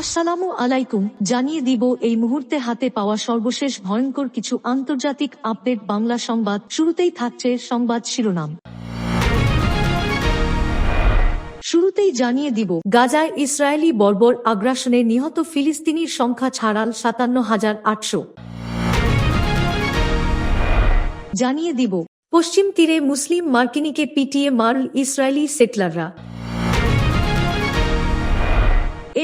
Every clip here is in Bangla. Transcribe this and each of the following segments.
আসসালামু আলাইকুম, জানিয়ে দিব এই মুহূর্তে হাতে পাওয়া সর্বশেষ ভয়ঙ্কর কিছু আন্তর্জাতিক আপডেট বাংলা সংবাদ। শুরুতেই থাকছে সংবাদ শিরোনাম। শুরুতেই জানিয়ে দিব, গাজায় ইসরায়েলি বর্বর আগ্রাসনে নিহত ফিলিস্তিনির সংখ্যা ছাড়াল সাতান্ন হাজার আটশো। জানিয়ে দিব, পশ্চিম তীরে মুসলিম মার্কিনীকে পিটিয়ে মারল ইসরায়েলি সেটলাররা।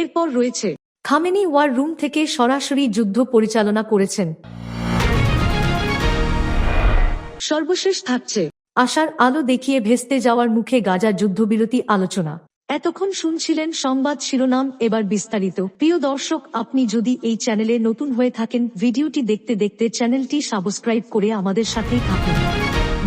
এরপর রয়েছে, খামেনি ওয়ার রুম থেকে সরাসরি যুদ্ধ পরিচালনা করেছেন। সর্বশেষ থাকছে, আশার আলো দেখিয়ে ভেস্তে যাওয়ার মুখে গাজা যুদ্ধবিরতি আলোচনা। এতক্ষণ শুনছিলেন সংবাদ শিরোনাম, এবার বিস্তারিত। প্রিয় দর্শক, আপনি যদি এই চ্যানেলে নতুন হয়ে থাকেন, ভিডিওটি দেখতে দেখতে চ্যানেলটি সাবস্ক্রাইব করে আমাদের সাথেই থাকুন।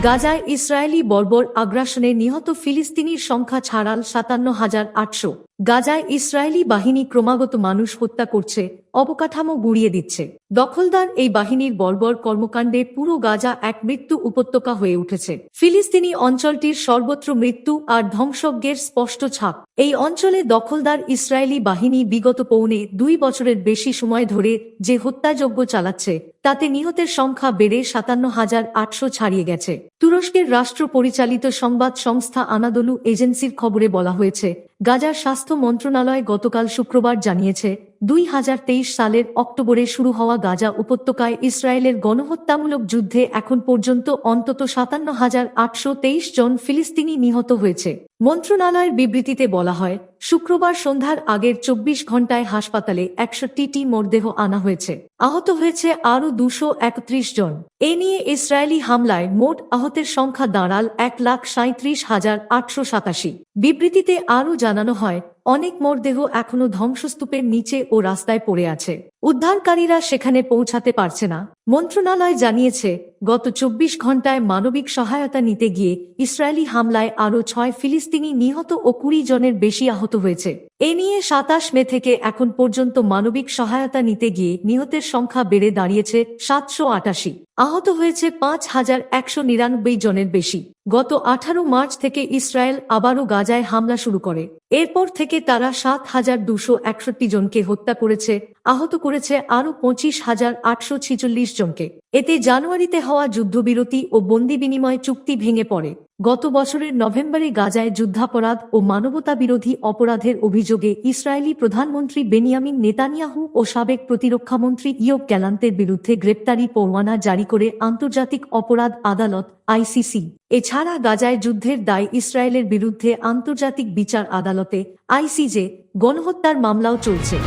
গাজায় ইসরায়েলি বর্বর আগ্রাসনে নিহত ফিলিস্তিনির সংখ্যা ছাড়াল সাতান্ন হাজার আটশো। গাজায় ইসরায়েলি বাহিনী ক্রমাগত মানুষ হত্যা করছে, অবকাঠামো গুড়িয়ে দিচ্ছে। দখলদার এই বাহিনীর বর্বর কর্মকাণ্ডে পুরো গাজা এক মৃত্যু উপত্যকা হয়ে উঠেছে। ফিলিস্তিনি অঞ্চলটির সর্বত্র মৃত্যু আর ধ্বংসজ্ঞের স্পষ্ট ছাপ। এই অঞ্চলে দখলদার ইসরায়েলি বাহিনী বিগত পৌনে দুই বছরের বেশি সময় ধরে যে হত্যাযজ্ঞ চালাচ্ছে, তাতে নিহতের সংখ্যা বেড়ে সাতান্ন হাজার আটশো ছাড়িয়ে গেছে। তুরস্কের রাষ্ট্র পরিচালিত সংবাদ সংস্থা আনাদলু এজেন্সির খবরে বলা হয়েছে গাজার স্বাস্থ্য মন্ত্রণালয় গতকাল শুক্রবার জানিয়েছে দুই হাজার তেইশ সালের অক্টোবরে শুরু হওয়া গাজা উপত্যকায় ইসরায়েলের গণহত্যামূলক যুদ্ধে এখন পর্যন্ত অন্তত সাতান্ন হাজার আটশো তেইশ জন ফিলিস্তিনি নিহত হয়েছে। মন্ত্রণালয়ের বিবৃতিতে বলা হয়, শুক্রবার সন্ধ্যার আগের চব্বিশ ঘন্টায় হাসপাতালে একষট্টিটি মরদেহ আনা হয়েছে। আহত হয়েছে আরও দুশো একত্রিশ জন। এ নিয়ে ইসরায়েলি হামলায় মোট আহতের সংখ্যা দাঁড়াল এক লাখ সাঁত্রিশ হাজার আটশো সাতাশি। বিবৃতিতে আরও জানানো হয় অনেক মরদেহ এখনও ধ্বংসস্তূপের নিচে ও রাস্তায় পড়ে আছে। উদ্ধারকারীরা সেখানে পৌঁছাতে পারছে না। মন্ত্রণালয় জানিয়েছে, গত চব্বিশ ঘন্টায় মানবিক সহায়তা নিতে গিয়ে ইসরায়েলি হামলায় আরও ছয় ফিলিস্তিনি নিহত ও কুড়ি জনের বেশি আহত হয়েছে। এ নিয়ে সাতাশ মে থেকে এখন পর্যন্ত মানবিক সহায়তা নিতে গিয়ে নিহতের সংখ্যা বেড়ে দাঁড়িয়েছে সাতশো আটাশি। আহত হয়েছে পাঁচ হাজার একশো নিরানব্বই জনের বেশি। গত আঠারো মার্চ থেকে ইসরায়েল আবারও গাজায় হামলা শুরু করে। এরপর থেকে তারা সাত হাজার দুশো একষট্টি জনকে হত্যা করেছে, আহত করেছে আরও পঁচিশ হাজার আটশো ছিচল্লিশ জনকে। এতে জানুয়ারিতে হওয়া যুদ্ধবিরতি ও বন্দি বিনিময় চুক্তি ভেঙে পড়ে। গত বছরের নভেম্বরে গাজায় যুদ্ধাপরাধ ও মানবতা বিরোধী অপরাধের অভিযোগে ইসরায়েলি প্রধানমন্ত্রী বেনিয়ামিন নেতানিয়াহু ও সাবেক প্রতিরক্ষামন্ত্রী ইয়োব গ্যালান্তের বিরুদ্ধে গ্রেপ্তারি পরোয়ানা জারি করে আন্তর্জাতিক অপরাধ আদালত, আইসিসি। এছাড়া গাজায় যুদ্ধের দায় ইসরায়েলের বিরুদ্ধে আন্তর্জাতিক বিচার আদালতে, আইসিজে গণহত্যার মামলাও চলছে।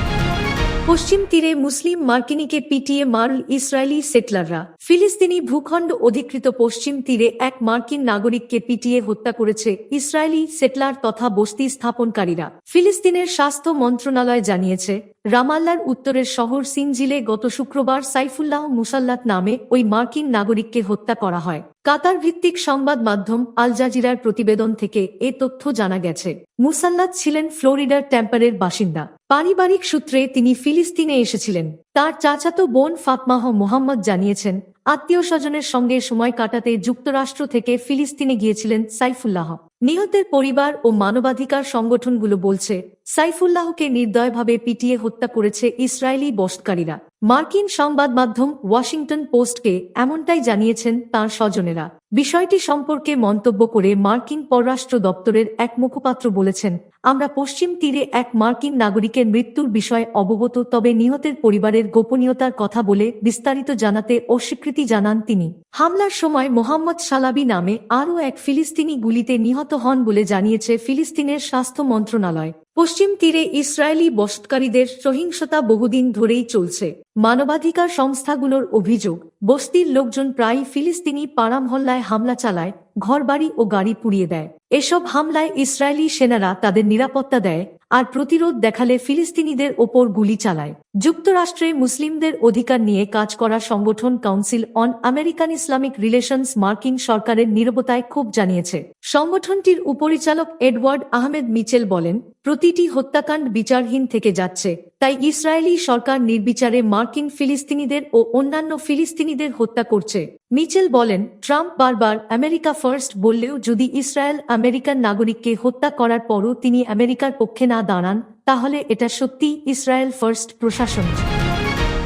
পশ্চিম তীরে মুসলিম মার্কিনীকে পিটিয়ে মারল ইসরায়েলি সেটলাররা। ফিলিস্তিনি ভূখণ্ড অধিকৃত পশ্চিম তীরে এক মার্কিন নাগরিককে পিটিয়ে হত্যা করেছে ইসরায়েলি সেটলার তথা বস্তি স্থাপনকারীরা। ফিলিস্তিনের স্বাস্থ্য মন্ত্রণালয় জানিয়েছে, রামাল্লার উত্তরের শহর সিনজিলে গত শুক্রবার সাইফুল্লাহ মুসাল্লাত নামে ওই মার্কিন নাগরিককে হত্যা করা হয়। কাতার ভিত্তিক সংবাদ মাধ্যম আল জাজিরার প্রতিবেদন থেকে এ তথ্য জানা গেছে। মুসাল্লাত ছিলেন ফ্লোরিডার ট্যাম্পারের বাসিন্দা। পারিবারিক সূত্রে তিনি ফিলিস্তিনে এসেছিলেন। তার চাচাতো বোন ফাতমাহ মোহাম্মদ জানিয়েছেন আত্মীয় স্বজনের সঙ্গে সময় কাটাতে যুক্তরাষ্ট্র থেকে ফিলিস্তিনে গিয়েছিলেন সাইফুল্লাহ। নিহতের পরিবার ও মানবাধিকার সংগঠনগুলো বলছে, সাইফুল্লাহকে নির্দয়ভাবে পিটিয়ে হত্যা করেছে ইসরায়েলি বসতকারীরা। মার্কিন সংবাদ মাধ্যম ওয়াশিংটন পোস্টকে এমনটাই জানিয়েছেন তার স্বজনেরা। বিষয়টি সম্পর্কে মন্তব্য করে মার্কিন পররাষ্ট্র দপ্তরের এক মুখপাত্র বলেছেন, আমরা পশ্চিম তীরে এক মার্কিন নাগরিকের মৃত্যুর বিষয়ে অবগত, তবে নিহতের পরিবারের গোপনীয়তার কথা বলে বিস্তারিত জানাতে অস্বীকৃতি জানান তিনি। হামলার সময় মোহাম্মদ সালাবি নামে আরও এক ফিলিস্তিনি গুলিতে নিহত হন বলে জানিয়েছে ফিলিস্তিনের স্বাস্থ্য মন্ত্রণালয়। পশ্চিম তীরে ইসরায়েলি বসতকারীদের সহিংসতা বহুদিন ধরেই চলছে। মানবাধিকার সংস্থাগুলোর অভিযোগ, বস্তির লোকজন প্রায় ফিলিস্তিনি পাড়া মহল্লায় হামলা চালায়, ঘরবাড়ি ও গাড়ি পুড়িয়ে দেয়। এসব হামলায় ইসরায়েলি সেনারা তাদের নিরাপত্তা দেয় আর প্রতিরোধ দেখালে ফিলিস্তিনিদের ওপর গুলি চালায়। যুক্তরাষ্ট্রে মুসলিমদের অধিকার নিয়ে কাজ করা সংগঠন council on American Islamic relations মার্কিন সরকারের নিরবতায় ক্ষোভ জানিয়েছে। সংগঠনটির উপরিচালক এডওয়ার্ড আহমেদ মিচেল বলেন প্রতিটি হত্যাকাণ্ড বিচারহীন থেকে যাচ্ছে। তাই ইসরায়েলি সরকার নির্বিচারে মার্কিন ফিলিস্তিনিদের ও অন্যান্য ফিলিস্তিনিদের হত্যা করছে। মিচেল বলেন, ট্রাম্প বারবার আমেরিকা ফার্স্ট বললেও যদি ইসরায়েল আমেরিকান নাগরিককে হত্যা করার পরও তিনি আমেরিকার পক্ষে না দাঁড়ান, তাহলে এটা সত্যি ইসরায়েল ফার্স্ট প্রশাসন।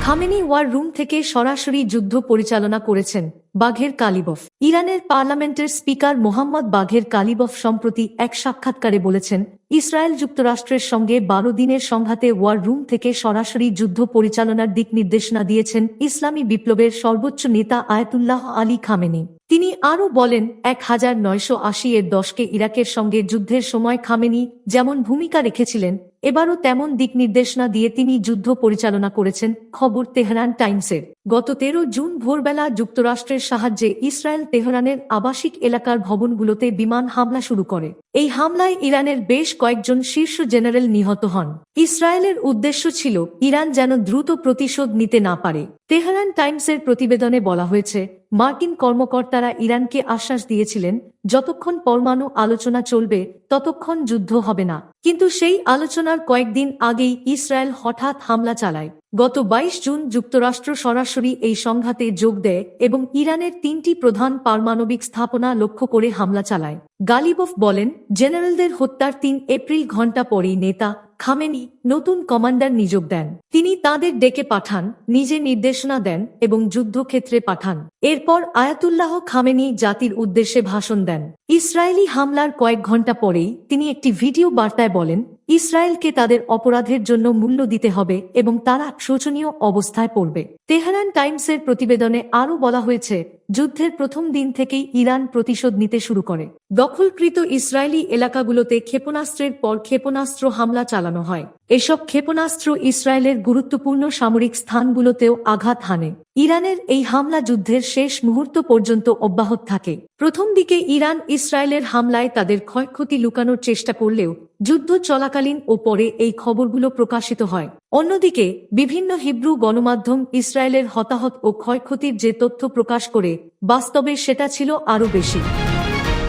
খামেনি ওয়ার রুম থেকে সরাসরি যুদ্ধ পরিচালনা করেছেন। বাঘের কালিবফ। ইরানের পার্লামেন্টের স্পিকার মোহাম্মদ বাঘের কালিবফ সম্প্রতি এক সাক্ষাৎকারে বলেছেন, ইসরায়েল যুক্তরাষ্ট্রের সঙ্গে বারো দিনের সংঘাতে ওয়ার রুম থেকে সরাসরি যুদ্ধ পরিচালনার দিক নির্দেশনা দিয়েছেন ইসলামী বিপ্লবের সর্বোচ্চ নেতা আয়াতুল্লাহ আলী খামেনি। তিনি আরও বলেন, এক হাজার নয়শো আশি এর দশকে ইরাকের সঙ্গে যুদ্ধের সময় খামেনি যেমন ভূমিকা রেখেছিলেন, এবারও তেমন দিক নির্দেশনা দিয়ে তিনি যুদ্ধ পরিচালনা করেছেন, খবর তেহরান টাইমসের। গত তেরো জুন ভোরবেলা যুক্তরাষ্ট্রের সাহায্যে ইসরায়েল তেহরানের আবাসিক এলাকার ভবনগুলোতে বিমান হামলা শুরু করে। এই হামলায় ইরানের বেশ কয়েকজন শীর্ষ জেনারেল নিহত হন। ইসরায়েলের উদ্দেশ্য ছিল ইরান যেন দ্রুত প্রতিশোধ নিতে না পারে। তেহরান টাইমসের প্রতিবেদনে বলা হয়েছে, মার্কিন কর্মকর্তারা ইরানকে আশ্বাস দিয়েছিলেন, যতক্ষণ পরমাণু আলোচনা চলবে, ততক্ষণ যুদ্ধ হবে না। কিন্তু সেই আলোচনার কয়েকদিন আগেই ইসরায়েল হঠাৎ হামলা চালায়। গত বাইশ জুন যুক্তরাষ্ট্র সরাসরি এই সংঘাতে যোগ দেয় এবং ইরানের তিনটি প্রধান পারমাণবিক স্থাপনা লক্ষ্য করে হামলা চালায়। গালিবফ বলেন জেনারেলদের হত্যার তিন এপ্রিল ঘণ্টা পরেই নেতা খামেনি নতুন কমান্ডার নিযোগ দেন। তিনি তাদের ডেকে পাঠান, নিজে নির্দেশনা দেন এবং যুদ্ধক্ষেত্রে পাঠান। এরপর আয়াতুল্লাহ খামেনি জাতির উদ্দেশ্যে ভাষণ দেন। ইসরায়েলি হামলার কয়েক ঘণ্টা পরেই তিনি একটি ভিডিও বার্তায় বলেন ইসরায়েলকে তাদের অপরাধের জন্য মূল্য দিতে হবে এবং তারা শোচনীয় অবস্থায় পড়বে। তেহরান টাইমসের প্রতিবেদনে আরও বলা হয়েছে, যুদ্ধের প্রথম দিন থেকেই ইরান প্রতিশোধ নিতে শুরু করে। দখলকৃত ইসরায়েলি এলাকাগুলোতে ক্ষেপণাস্ত্রের পর ক্ষেপণাস্ত্র হামলা চালানো হয়। এসব ক্ষেপণাস্ত্র ইসরায়েলের গুরুত্বপূর্ণ সামরিক স্থানগুলোতেও আঘাত হানে। ইরানের এই হামলা যুদ্ধের শেষ মুহূর্ত পর্যন্ত অব্যাহত থাকে। প্রথম দিকে ইরান ইসরায়েলের হামলায় তাদের ক্ষয়ক্ষতি লুকানোর চেষ্টা করলেও যুদ্ধ চলাকালীন ও পরে এই খবরগুলো প্রকাশিত হয়। অন্যদিকে, বিভিন্ন হিব্রু গণমাধ্যম ইসরায়েলের হতাহত ও ক্ষয়ক্ষতির যে তথ্য প্রকাশ করে, বাস্তবে সেটা ছিল আরও বেশি।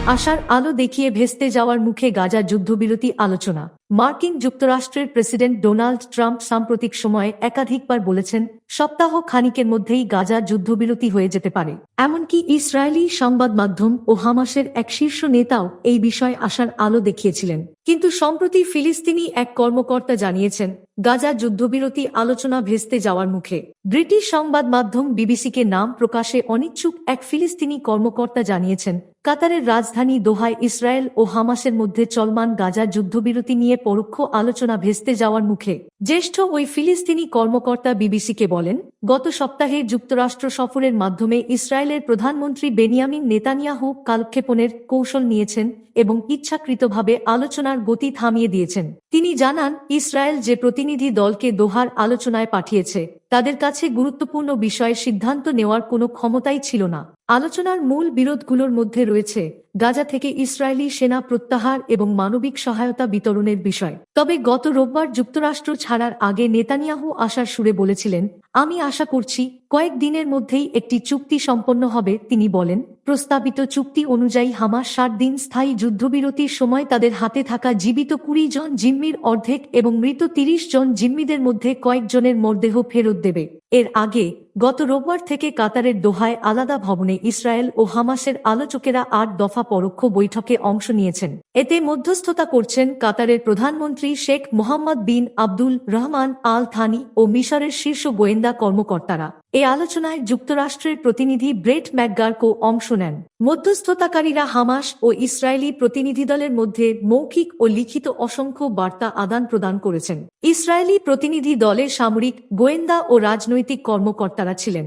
আশার আলো দেখিয়ে ভেস্তে যাওয়ার মুখে গাজা যুদ্ধবিরতি আলোচনা। মার্কিন যুক্তরাষ্ট্রের প্রেসিডেন্ট ডোনাল্ড ট্রাম্প সাম্প্রতিক সময়ে একাধিকবার বলেছেন, সপ্তাহ খানিকের মধ্যেই গাজা যুদ্ধবিরতি হয়ে যেতে পারে। এমনকি ইসরায়েলি সংবাদ মাধ্যম ও হামাসের এক শীর্ষ নেতাও এই বিষয়ে আশার আলো দেখিয়েছিলেন। কিন্তু সম্প্রতি ফিলিস্তিনি এক কর্মকর্তা জানিয়েছেন, গাজা যুদ্ধবিরতি আলোচনা ভেস্তে যাওয়ার মুখে। ব্রিটিশ সংবাদ মাধ্যম বিবিসিকে নাম প্রকাশে অনিচ্ছুক এক ফিলিস্তিনি কর্মকর্তা জানিয়েছেন কাতারের রাজধানী দোহায় ইসরায়েল ও হামাসের মধ্যে চলমান গাজা যুদ্ধবিরতি নিয়ে পরোক্ষ আলোচনা ভেস্তে যাওয়ার মুখে, জ্যেষ্ঠ ওই ফিলিস্তিনি কর্মকর্তা বিবিসিকে বলেন, গত সপ্তাহে যুক্তরাষ্ট্র সফরের মাধ্যমে ইসরায়েলের প্রধানমন্ত্রী বেনিয়ামিন নেতানিয়াহু কালক্ষেপণের কৌশল নিয়েছেন এবং ইচ্ছাকৃতভাবে আলোচনার গতি থামিয়ে দিয়েছেন। তিনি জানান, ইসরায়েল যে প্রতিনিধি দলকে দোহার আলোচনায় পাঠিয়েছে তাদের কাছে গুরুত্বপূর্ণ বিষয়ে সিদ্ধান্ত নেওয়ার কোনো ক্ষমতাই ছিল না। আলোচনার মূল বিরোধগুলোর মধ্যে রয়েছে গাজা থেকে ইসরায়েলি সেনা প্রত্যাহার এবং মানবিক সহায়তা বিতরণের বিষয়। তবে গত রোববার যুক্তরাষ্ট্র ছাড়ার আগে নেতানিয়াহু আশার সুরে বলেছিলেন, আমি আশা করছি কয়েক দিনের মধ্যেই একটি চুক্তি সম্পন্ন হবে। তিনি বলেন, প্রস্তাবিত চুক্তি অনুযায়ী হামাস ষাট দিন স্থায়ী যুদ্ধবিরতির সময় তাদের হাতে থাকা জীবিত কুড়ি জন জিম্মির অর্ধেক এবং মৃত তিরিশ জন জিম্মিদের মধ্যে কয়েকজনের মরদেহ ফেরত দেবে। এর আগে গত রোববার থেকে কাতারের দোহায় আলাদা ভবনে ইসরায়েল ও হামাসের আলোচকেরা আট দফা পরোক্ষ বৈঠকে অংশ নিয়েছেন। এতে মধ্যস্থতা করছেন কাতারের প্রধানমন্ত্রী Sheikh Mohammed bin Abdul Rahman Al Thani ও মিশরের শীর্ষ গোয়েন্দা কর্মকর্তারা। এ আলোচনায় যুক্তরাষ্ট্রের প্রতিনিধি ব্রেট ম্যাকগার্কও অংশ নেন। মধ্যস্থতাকারীরা হামাস ও ইসরায়েলি প্রতিনিধি দলের মধ্যে মৌখিক ও লিখিত অসংখ্য বার্তা আদান প্রদান করেছেন। ইসরায়েলি প্রতিনিধি দলের সামরিক, গোয়েন্দা ও রাজনৈতিক কর্মকর্তারা ছিলেন।